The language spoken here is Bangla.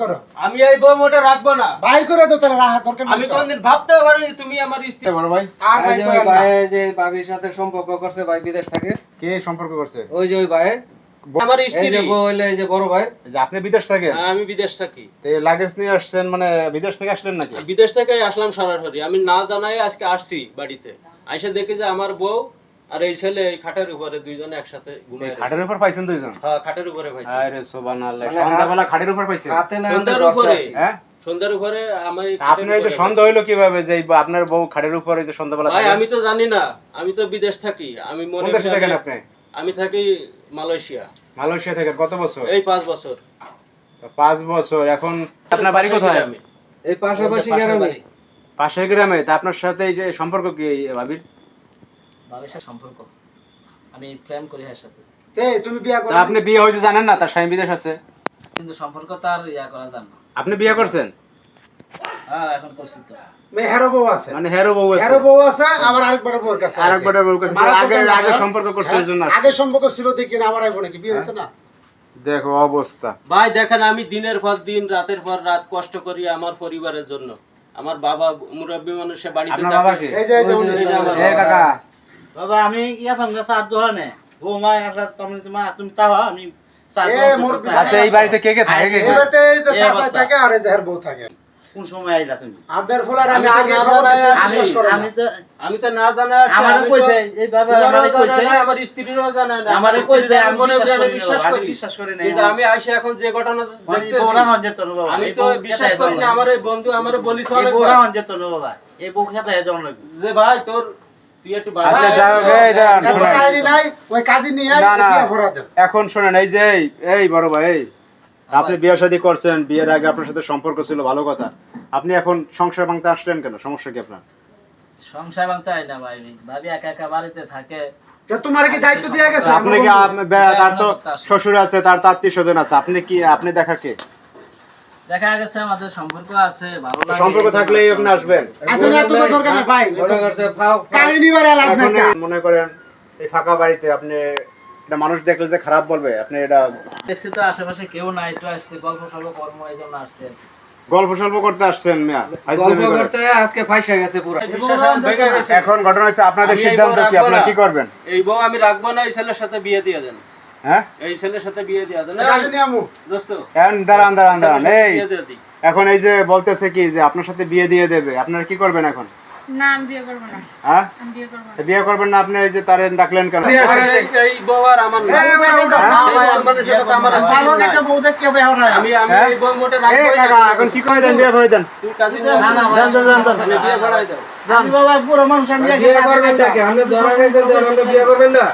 করো। আমি এই বউ মোটা রাখব না। বাইর করে দাও তাহলে রাখা দরকার আমি কোনদিন ভাবতে পারিনি তুমি আমার স্ত্রী। বড় ভাই? আর ভাই ওই ভাই যে ভাবির সাথে সম্পর্ক করছে ভাই বিদেশ থাকে। কে সম্পর্ক করছে? ওই যে ওই ভাই আমার স্ত্রী। যে এই যে বড় ভাই যে আপনি বিদেশ থেকে হ্যাঁ, আমি বিদেশ থাকি। তো লাগেজ নিয়ে আসছেন মানে বিদেশ থেকে আসলেন নাকি? বিদেশ থেকে আসলাম সরাসরি। আমি না জানাই আজকে আসছি বাড়িতে। আইসা দেখি যে আমার বউ আর এই ছেলে এই খাটের উপরে দুইজনে একসাথে ঘুমায় খাটের উপর পাইছেন দুইজন? হ্যাঁ খাটের উপরে ভাই আরে সুবহানাল্লাহ মানে সন্ধ্যাবেলা খাটের উপর পাইছেন না সন্ধ্যার উপরে। হ্যাঁ? সন্ধ্যার উপরে খাটের আপনার এই যে উপরে সন্দেহ হইল কীভাবে যে আপনার বউ খাটের উপর যে সন্ধ্যাবেলা ভাই আমি তো জানি না। আমি তো বিদেশ থাকি। আমি মনে থাকেন আমি- আপনি? আমি থাকি মালয়েশিয়া। মালয়েশিয়া থেকে কত বছর? এই পাঁচ বছর। তো পাঁচ বছর এখন আপনার বাড়ি কোথায়? আমি এই পাশাপাশি গ্রামে। পাশের গ্রামে তা আপনার সাথে এই যে সম্পর্ক কি এই ভাবির বাংলাদেশের সম্পর্ক। আমি প্রেম করি এর সাথে। তুমি বিয়া করো আপনি বিয়ে হয়েছে জানেন না? তার স্বামী বিদেশ আছে। কিন্তু সম্পর্ক তো ইয়া করা যান না। আপনি বিয়ে করছেন? হ্যাঁ এখন করছি তো। হেরো বউ আছে। মানে হেরো বউ আছে। হেরো বউ আছে আবার আরেকবার বউর কাছে আরেকবার বউর কাছে আছে। মারা তো আগে- আগে হ্যাঁ? সম্পর্ক করছে হ্যাঁ? এর জন্য আগে সম্পর্ক ছিল দেখি না আমার আইবো নাকি? বিয়ে হয়েছে না? দেখো অবস্থা। ভাই দেখেন আমি দিনের পর দিন রাতের পর রাত কষ্ট করি আমার পরিবারের জন্য। আমার বাবা মুরব্বী মানুষ সে বাড়িতে থাকে। এই যে এই যে বাবা আমি ইয়া সঙ্গে সাত দোহানে বৌমা একটা তুমি তুমি চাওয়া আমি। আচ্ছা এই বাড়িতে কে কে থাকে কে কে? এবারে এই যে চাচা থাকে আর এই যে হের বউ থাকে। কোন সময় আইলা তুমি? আপনার ফলার আমি আমি আগে খবর দিছি, বিশ্বাস করে আমি তো আমি তো না জানা আসছি, আমারও আমি তো- কইছে এই বাবা আমারে কইছে আমার স্ত্রীরও জানা নাই। আমারে কইছে আমি বিশ্বাস করি বিশ্বাস করি। না কিন্তু আমি আইসা এখন যে ঘটনা দেখতেছি, বউরা হন যেত বাবা আমি তো বিশ্বাস করি না আমার বন্ধু আমার এই হন যেত বাবা এই বউ খেতে যে ভাই তোর আচ্ছা যাই হোক, এই শোনেন। এখন শোনেন এই যে এই বড় ভাই এই আপনি বিয়ে শাদী করছেন বিয়ের আগে আপনার সাথে সম্পর্ক ছিল ভালো কথা। আপনি এখন সংসার ভাঙতে আসলেন কেন? সমস্যা কি আপনার? সংসার ভাঙতে হয় না ভাই ভাবি একা একা বাড়িতে থাকে। তোমার কি দায়িত্ব দিয়ে গেছে? আপনি কি তার তো শ্বশুর আছে তার তো আত্মীয় স্বজন আছে। আপনি কি আপনি দেখা কে? দেখা গেছে আমাদের সম্পর্ক আছে ভালো লাগে সম্পর্ক থাকলেই আপনি আসবেন। আসলে এত দরকার নেই ভাই। মনে করছে ফাও কাহিনী বারে লাভ এখন নাই এই মনে করেন এই ফাঁকা বাড়িতে আপনি এটা মানুষ দেখলে যে খারাপ বলবে আপনি এটা দেখছি তো আশেপাশে কেউ নাই একটু আসছে গল্প সল্প কর্ম এই জন্য আসছে। গল্প সল্প করতে আসছেন মিয়া। গল্প করতে আজকে ফাইসা গেছে পুরো। এখন ঘটনা হচ্ছে আপনাদের সিদ্ধান্ত কি আপনারা কি করবেন? এই বউ আমি রাখব না এই ছেলের সাথে বিয়ে দিয়ে দেন। হ্যাঁ? এই ছেলের সাথে বিয়ে দিয়ে দেন কাজী নিয়ে আমু দোস্ত। এখন এই যে বলতেছে কি যে আপনার সাথে বিয়ে দিয়ে দেবে আপনারা কি করবেন এখন? না আমি বিয়ে করব না। হ্যাঁ? আমি বিয়ে করব না। বিয়ে করবেন না আপনি এই যে তারে ডাকলেন কেন? এই- এই আমার না। আমার আমার সাথে আমার ভালো একটা বউ দেখতে হবে এখন আমি আমি হ্যাঁ? এই বউ মোটে এই কাকা এখন কি করে দেন? বিয়ে করে দেন। তুই কাজে যান, যান, যান, যান। আমি বিয়ে করাই দাও। আমি বাবা পুরো মানুষ আমি বিয়ে করবেন নাকি আপনি ধরা গেছেন যে বিয়ে করবেন না।